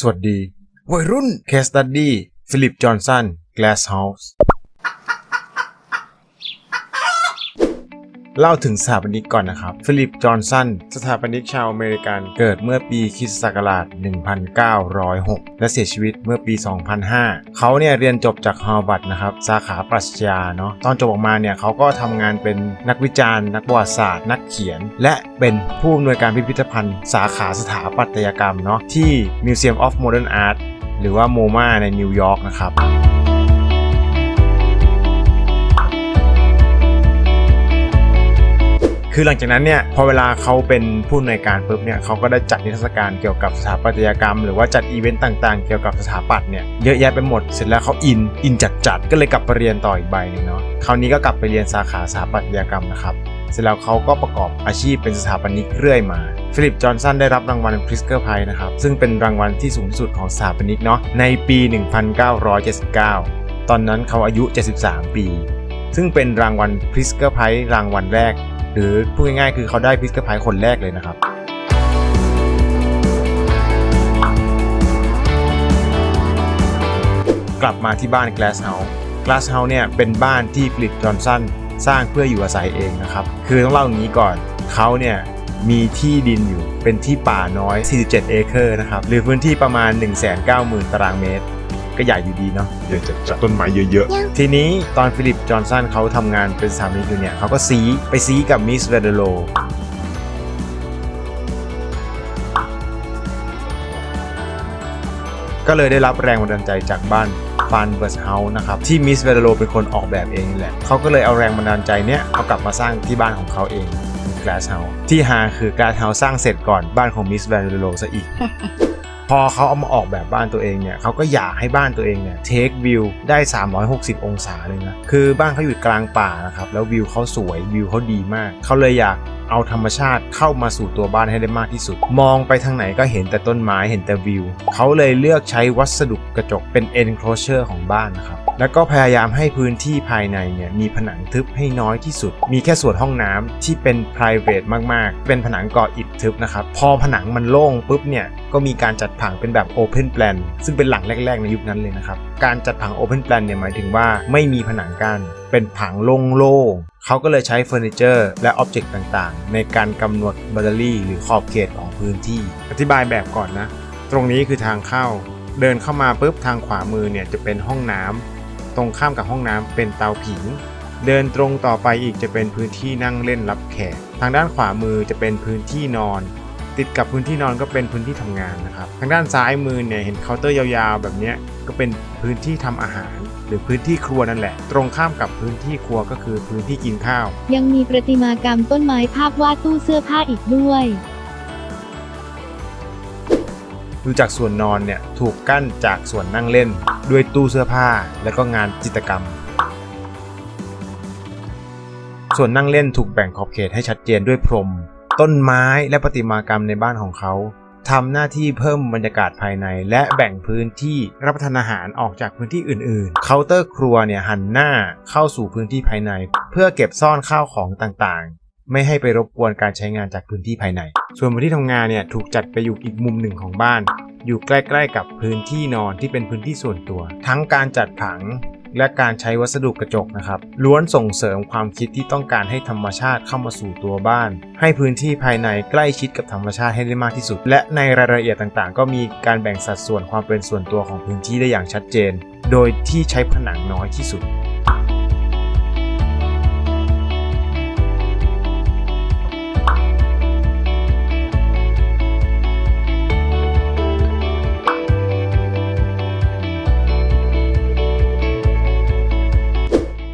สวัสดี วัยรุ่นเคสตัดดี้ฟิลิป จอห์นสัน Glass เล่าถึงสถาปนิกก่อนนะครับ ฟิลิป จอห์นสัน สถาปนิกชาวอเมริกัน เกิดเมื่อปีคริสตศักราช1906 และเสียชีวิตเมื่อปี 2005 เขาเนี่ยเรียนจบจากฮาร์วาร์ดนะครับ สาขาปรัชญาเนาะ ตอนจบออกมาเนี่ยเขาก็ทำงานเป็นนักวิจารณ์ นักประวัติศาสตร์ นักเขียน และเป็นผู้อำนวยการพิพิธภัณฑ์ สาขาสถาปัตยกรรมเนาะที่ Museum of Modern Art หรือว่าโมมาในนิวยอร์กนะครับ คือหลังจากนั้นเนี่ยพอเวลาเขาเป็นผู้อำนวยการปุ๊บเนี่ยเขาก็ได้จัดนิทรรศการเกี่ยวกับสถาปัตยกรรม หรือว่าจัดอีเวนต์ต่างๆ เกี่ยวกับสถาปัตย์เนี่ยเยอะแยะไปหมดเสร็จแล้วเขาอินอินจัดๆก็เลยกลับไปเรียนต่ออีกใบหนึ่งเนาะคราวนี้ก็กลับไปเรียนสาขาสถาปัตยกรรมนะครับเสร็จแล้วเขาก็ประกอบอาชีพเป็นสถาปนิกเรื่อยมาฟิลิป จอห์นสันได้รับรางวัลพริสเกอร์ไพนะครับ ซึ่งเป็นรางวัลที่สูงที่สุดของสถาปนิกเนาะในปี 1979 ตอนนั้นเขาอายุ 73 ปี ซึ่งเป็นรางวัลพริสเกอร์ไพรางวัลแรก หรือพูดง่ายๆคือเขาได้พิสเกอร์ไพร์คนแรกเลยนะครับกลับมาที่บ้าน Glass House Glass House เนี่ยเป็นบ้านที่ฟิลิปจอห์นสันสร้างเพื่ออยู่อาศัยเองนะครับ คือต้องเล่าอย่างนี้ก่อนเขาเนี่ยมีที่ดินอยู่เป็นที่ป่าน้อย 47 เอเคอร์นะครับ หรือพื้นที่ประมาณ 190,000 ตารางเมตร ก็ใหญ่อยู่ดีเนาะเดี๋ยวจะจัดต้นไม้เยอะทีนี้ตอนฟิลิป จอห์นสันเขาทำงานเป็นสามีอยู่เนี่ยเขาก็ซีไปซีกับมิสเวเดโลก็เลยได้รับแรงบันดาลใจจากบ้านฟานเบิร์สเฮาส์นะครับ ที่มิสเวเดโลเป็นคนออกแบบเองนี่แหละเขาก็เลยเอาแรงบันดาลใจเนี้ยเอากลับมาสร้างที่บ้านของเขาเอง Glass House ที่ฮาคือ Glass House สร้างเสร็จก่อนบ้านของมิสเวเดโลซะอีก พอเขาเอามาออกแบบบ้านตัวเองเนี่ยเขาก็อยากให้บ้านตัวเองเนี่ยเทควิวได้ 360 องศาเลยนะคือบ้านเขาอยู่กลางป่านะครับแล้ววิวเขาสวยวิวเขาดีมากเขาเลยอยากเอาธรรมชาติเข้ามาสู่ตัวบ้านให้ได้มากที่สุด มองไปทางไหนก็เห็นแต่ต้นไม้เห็นแต่วิวเขาเลยเลือกใช้วัสดุกระจกเป็น enclosure ของบ้านนะครับ แล้วก็พยายามให้พื้นที่ภายในเนี่ยมีผนังทึบให้น้อยที่สุด มีแค่ส่วนห้องน้ำที่เป็น private มากๆ เป็นผนังก่ออิฐทึบนะครับ พอผนังมันโล่งปุ๊บเนี่ยก็มีการจัดผังเป็นแบบ open plan ซึ่งเป็นหลังแรก ๆ ในยุคนั้นเลยนะครับ การจัดผัง open plan เนี่ยหมายถึงว่าไม่มีผนังกั้นเป็นผังโล่งๆเขาก็เลยใช้เฟอร์นิเจอร์และอ็อบเจกต์ต่างๆ ในการกำหนดบัลลรี่หรือขอบเขตของพื้นที่ อธิบายแบบก่อนนะ ตรงนี้คือทางเข้า เดินเข้ามาปุ๊บทางขวามือเนี่ยจะเป็นห้องน้ำ ตรงข้ามกับห้องน้ำเป็นเตาผิง เดินตรงต่อไปอีกจะเป็นพื้นที่นั่งเล่นรับแขก ทางด้านขวามือจะเป็นพื้นที่นอน ติดกับพื้นที่นอนก็เป็นพื้นที่ทำงานนะครับ ทางด้านซ้ายมือเนี่ยเห็นเคาน์เตอร์ยาวๆ แบบเนี้ยก็เป็นพื้นที่ทำอาหาร หรือพื้นที่ครัวนั่นแหละ ตรงข้ามกับพื้นที่ครัวก็คือพื้นที่กินข้าว ยังมีประติมากรรมต้นไม้ภาพวาดตู้เสื้อผ้าอีกด้วยดูจากส่วนนอนเนี่ยถูกกั้นจากส่วนนั่งเล่น ด้วยตู้เสื้อผ้าและก็งานจิตรกรรม ส่วนนั่งเล่นถูกแบ่งขอบเขตให้ชัดเจนด้วยพรม ต้นไม้และประติมากรรมในบ้านของเขาทำหน้าที่เพิ่มบรรยากาศภายใน และแบ่งพื้นที่รับประทานอาหารออกจากพื้นที่อื่นๆ เคาน์เตอร์ครัวเนี่ยหันหน้าเข้าสู่พื้นที่ภายใน เพื่อเก็บซ่อนข้าวของต่างๆ ไม่ให้ไปรบกวนการใช้งานจากพื้นที่ภายใน ส่วนพื้นที่ทำงานเนี่ยถูกจัดไปอยู่อีกมุมหนึ่งของบ้าน อยู่ใกล้ๆ กับพื้นที่นอนที่เป็นพื้นที่ส่วนตัว ทั้งการจัดผังและการใช้วัสดุกระจกนะครับ ล้วนส่งเสริมความคิดที่ต้องการให้ธรรมชาติเข้ามาสู่ตัวบ้าน ให้พื้นที่ภายในใกล้ชิดกับธรรมชาติให้ได้มากที่สุด และในรายละเอียดต่างๆ ก็มีการแบ่งสัดส่วนความเป็นส่วนตัวของพื้นที่ได้อย่างชัดเจน โดยที่ใช้ผนังน้อยที่สุด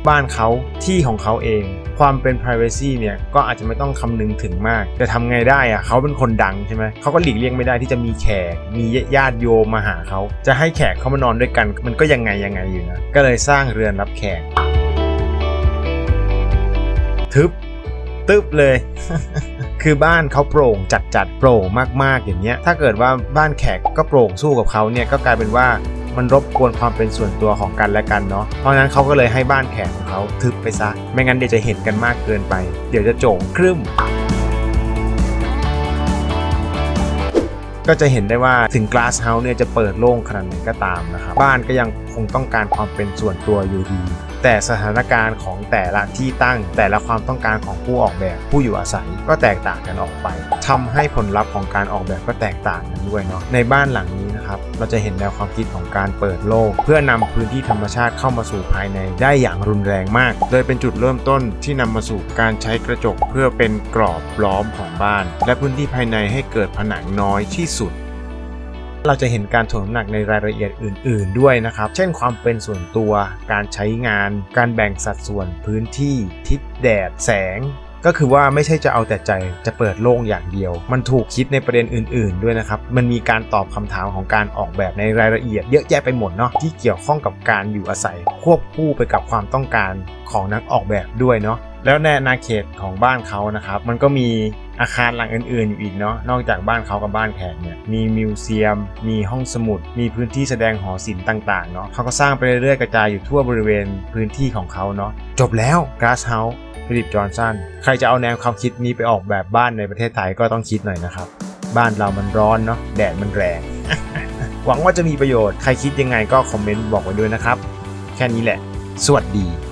บ้านเขาที่ของเขาเอง ความเป็น Privacy เนี่ยก็อาจจะไม่ต้องคำนึงถึงมาก แต่ทำไงได้อะเขาเป็นคนดังใช่ไหมเขาก็หลีกเลี่ยงไม่ได้ที่จะมีแขก มีญาติโยมมาหาเขา จะให้แขกเขามานอนด้วยกัน มันก็ยังไงยังไงอยู่นะก็เลยสร้างเรือนรับแขก ทึบตึบเลยคือบ้านเขาโปร่งจัดจัดโปร่งมากๆอย่างเงี้ยถ้าเกิดว่าบ้านแขกก็โปร่งสู้กับเขาเนี่ยก็กลายเป็นว่า มันรบกวนความเป็นส่วนตัวของกันและกันเนาะเพราะฉะนั้นเขาก็เลยให้บ้านแขกของเขาทึบไปซะ ไม่งั้นเดี๋ยวจะเห็นกันมากเกินไป เดี๋ยวจะโจ่งครึ่มก็จะเห็นได้ว่าถึง Glass House เนี่ยจะเปิดโล่งขนาดไหนก็ตามนะครับบ้านก็ยังคงต้องการความเป็นส่วนตัวอยู่ดี แต่สถานการณ์ของแต่ละที่ตั้ง แต่ละความต้องการของผู้ออกแบบผู้อยู่อาศัยก็แตกต่างกันออกไปทำให้ผลลัพธ์ของการออกแบบก็แตกต่างกันด้วยเนาะในบ้านหลังนี้ นะครับ เราจะเห็นแนวความคิดของการเปิดโลก เพื่อนำพื้นที่ธรรมชาติเข้ามาสู่ภายในได้อย่างรุนแรงมาก โดยเป็นจุดเริ่มต้นที่นำมาสู่การใช้กระจกเพื่อเป็นกรอบล้อมของบ้าน และพื้นที่ภายในให้เกิดผนังน้อยที่สุดเราจะเห็นการถ่วงน้ำหนักในรายละเอียดอื่น ๆ ด้วยนะครับ เช่นความเป็นส่วนตัว การใช้งาน การแบ่งสัดส่วนพื้นที่ ทิศแดด แสง ก็คือว่าไม่ใช่จะเอาแต่ใจจะเปิดโล่งอย่างเดียว มันถูกคิดในประเด็นอื่น ๆ ด้วยนะครับ มันมีการตอบคำถามของการออกแบบในรายละเอียดเยอะแยะไปหมดเนาะที่เกี่ยวข้องกับการอยู่อาศัย ควบคู่ไปกับความต้องการของนักออกแบบด้วยเนาะ แล้วในอาณาเขตของบ้านเขานะครับ มันก็มีอาคารหลังอื่นๆอยู่อีกเนาะนอกจากบ้านเขากับบ้านแขกเนี่ยมีมิวเซียม มีห้องสมุด มีพื้นที่แสดงหอศิลป์ต่างๆเนาะเขาก็สร้างไปเรื่อยๆกระจายอยู่ทั่วบริเวณพื้นที่ของเขาเนาะจบแล้ว Glass House ฟิลิปจอห์นสันใครจะเอาแนวความคิดนี้ไปออกแบบบ้านในประเทศไทยก็ต้องคิดหน่อยนะครับ บ้านเรามันร้อนเนาะแดดมันแรง หวังว่าจะมีประโยชน์ใครคิดยังไงก็คอมเมนต์บอกไว้ด้วยนะครับ แค่นี้แหละ สวัสดี